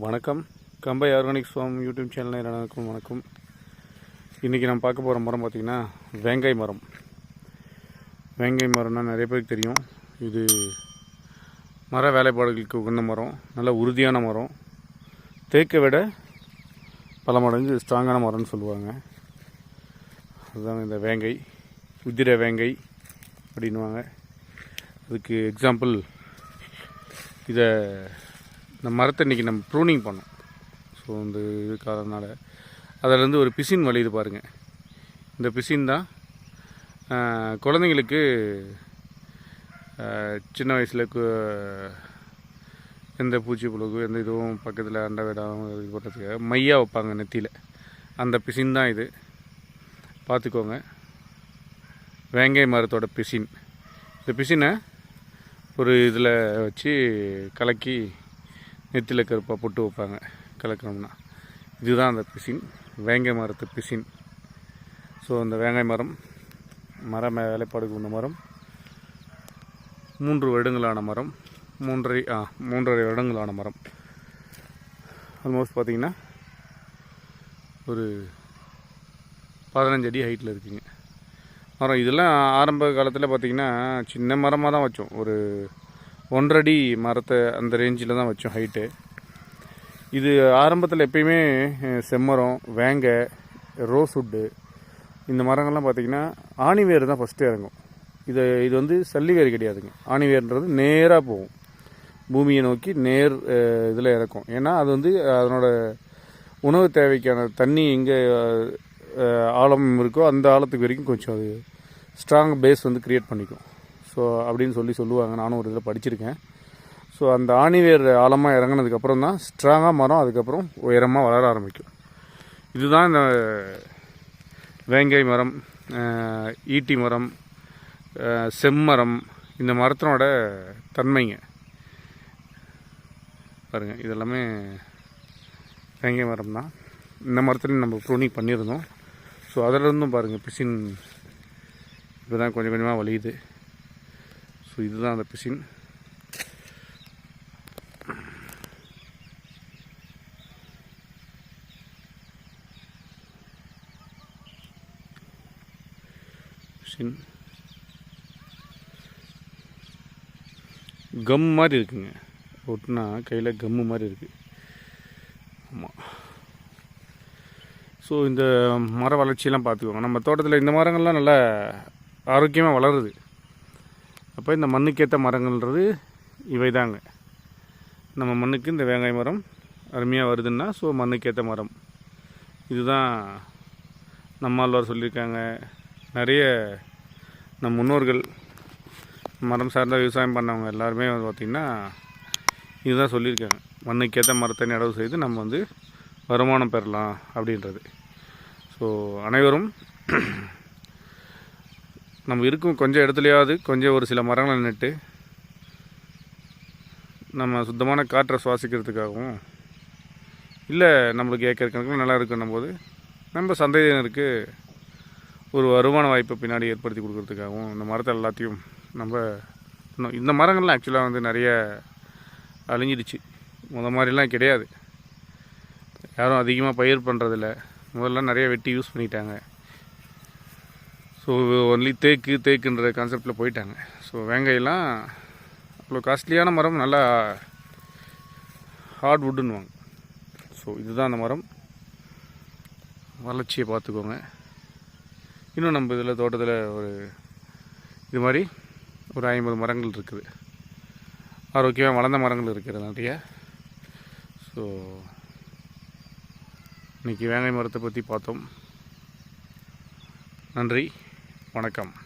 வணக்கம். கம்பை organics form YouTube channel எல்லாருக்கும் வணக்கம். இன்றைக்கி நம்ம பார்க்க போகிற மரம் பார்த்திங்கன்னா வேங்காய் மரம். வேங்காய் மரம்னா நிறைய பேருக்கு தெரியும். இது மர வேலைப்பாடுகளுக்கு உகந்த மரம் நல்ல உறுதியான மரம். தேக்கை விட பல மடங்கு ஸ்ட்ராங்கான மரம்னு சொல்லுவாங்க. அதுதான் இந்த வேங்கை உதிர வேங்கை அப்படின்வாங்க அதுக்கு எக்ஸாம்பிள் இதை இந்த மரத்தை இன்றைக்கி நம்ம ப்ரூனிங் பண்ணோம். ஸோ இந்த இது காரணனால அதிலேருந்து ஒரு பிசின் வழியுது பாருங்கள் இந்த பிசின் தான் குழந்தைங்களுக்கு சின்ன வயசில் எந்த பூச்சி புழுகு எந்த இதுவும் பக்கத்தில் அண்டை விடாமல் இது பண்ணுறதுக்காக மையாக வைப்பாங்க நெத்தியில். அந்த பிசின் தான் இது. பார்த்துக்கோங்க வேங்கை மரத்தோட பிசின் இந்த பிசினை ஒரு இதில் வச்சு கலக்கி நெத்தியில் கருப்பாக பொட்டு வைப்பாங்க. கலக்கணும்னா. இதுதான் அந்த பிசின் வேங்கை மரத்து பிசின் ஸோ அந்த வேங்காய் மரம் மர மே- வேலைப்பாடுக்கு மரம். மூன்று வருடங்களான மரம். மூன்றரை ஆ மூன்றரை வருடங்களான மரம். ஆல்மோஸ்ட் பார்த்தீங்கன்னா ஒரு பதினஞ்சு அடி ஹைட்டில் இருக்குங்க. மரம் இதெல்லாம் ஆரம்ப காலத்தில் பார்த்திங்கன்னா சின்ன மரமாக தான் வச்சோம். ஒரு ஒன்றடி மரத்தை அந்த ரேஞ்சில் தான் வச்சோம் ஹைட்டு இது ஆரம்பத்தில் எப்பயுமே செம்மரம் வேங்கை ரோஸ்வுட்டு இந்த மரங்கள்லாம் பார்த்திங்கன்னா ஆணிவேர் தான் ஃபஸ்ட்டு இறங்கும். இது இது வந்து சல்லிவேர் கிடையாதுங்க. ஆணிவேர்ன்றது நேராக போகும். பூமியை நோக்கி நேர் இதில் இறக்கும். ஏன்னா அது வந்து அதனோட உணவு தேவைக்கான தண்ணி எங்கே ஆழம் இருக்கோ அந்த ஆழத்துக்கு வரைக்கும் கொஞ்சம் அது ஸ்ட்ராங் பேஸ் வந்து க்ரியேட் பண்ணிக்கும். ஸோ அப்படின்னு சொல்லி சொல்லுவாங்க. நானும் ஒரு இதில் படிச்சிருக்கேன். ஸோ அந்த ஆணிவேர் ஆழமாக இறங்கினதுக்கப்புறம் தான் ஸ்ட்ராங்காக மரம் அதுக்கப்புறம் உயரமாக வளர ஆரம்பிக்கும். இதுதான் இந்த வேங்கை மரம் ஈட்டி மரம் செம்மரம் இந்த மரத்தினோட தன்மைங்க. பாருங்கள் இதெல்லாமே வேங்கை மரம் தான். இந்த மரத்துலையும் நம்ம ப்ரூனிங் பண்ணியிருந்தோம். ஸோ அதிலிருந்தும் பாருங்கள் பிசின் இப்போ தான் கொஞ்சம் கொஞ்சமாக வலியுது. ஸோ இதுதான் அந்த பிசின் பிசின் கம் மாதிரி இருக்குங்க. ஒட்டினா கையில் கம்மு மாதிரி இருக்குது ஆமாம் ஸோ இந்த மர வளர்ச்சியெல்லாம் பார்த்துக்கோங்க. நம்ம தோட்டத்தில் இந்த மரங்கள்லாம் நல்லா ஆரோக்கியமாக வளருது. அப்போ இந்த மண்ணுக்கேற்ற மரங்கள்ன்றது இவை தாங்க நம்ம மண்ணுக்கு இந்த வேங்காய் மரம் அருமையாக வருதுன்னா ஸோ மண்ணுக்கேற்ற மரம். இதுதான் நம்மாழ்வார் சொல்லியிருக்காங்க. நிறைய நம் முன்னோர்கள் மரம் சார்ந்த விவசாயம் பண்ணவங்க எல்லாருமே வந்து பார்த்திங்கன்னா இதுதான் சொல்லியிருக்காங்க. மண்ணுக்கேற்ற மரத்தை நடவு செய்து நம்ம வந்து வருமானம் பெறலாம் அப்படின்றது. ஸோ அனைவரும் நம்ம இருக்கும் கொஞ்சம் இடத்துலையாவது கொஞ்சம் ஒரு சில மரங்களை நட்டு நம்ம சுத்தமான காற்றை சுவாசிக்கிறதுக்காகவும் இல்லை நம்மளுக்கு ஏக்கர் கணக்கில் நல்லா இருக்குன்னும் போது நம்ம சந்ததியினருக்கு ஒரு வருமான வாய்ப்பை பின்னாடி ஏற்படுத்தி கொடுக்கறதுக்காகவும் இந்த மரத்தை எல்லாத்தையும் நம்ம இன்னும் இந்த மரங்கள்லாம் ஆக்சுவலாக வந்து நிறைய அழிஞ்சிடுச்சு. முத மாதிரிலாம் கிடையாது. யாரும் அதிகமாக பயிர் பண்ணுறதில்ல முதல்ல நிறைய வெட்டி யூஸ் பண்ணிட்டாங்க. ஸோ ஒன்லி தேக்கு தேக்குன்ற கான்செப்டில் போயிட்டாங்க. ஸோ வேங்காயெல்லாம் அவ்வளோ காஸ்ட்லியான மரம் நல்லா ஹார்ட்வுட்டுன்னுவாங்க ஸோ இதுதான் அந்த மரம். வளர்ச்சியை பார்த்துக்கோங்க. இன்னும் நம்ம இதில் தோட்டத்தில் ஒரு இது மாதிரி ஒரு ஐம்பது மரங்கள் இருக்குது. ஆரோக்கியமாக வளர்ந்த மரங்கள் இருக்கிறது நிறைய. ஸோ இன்றைக்கி வேங்கை மரத்தை பற்றி பார்த்தோம். நன்றி. வணக்கம்.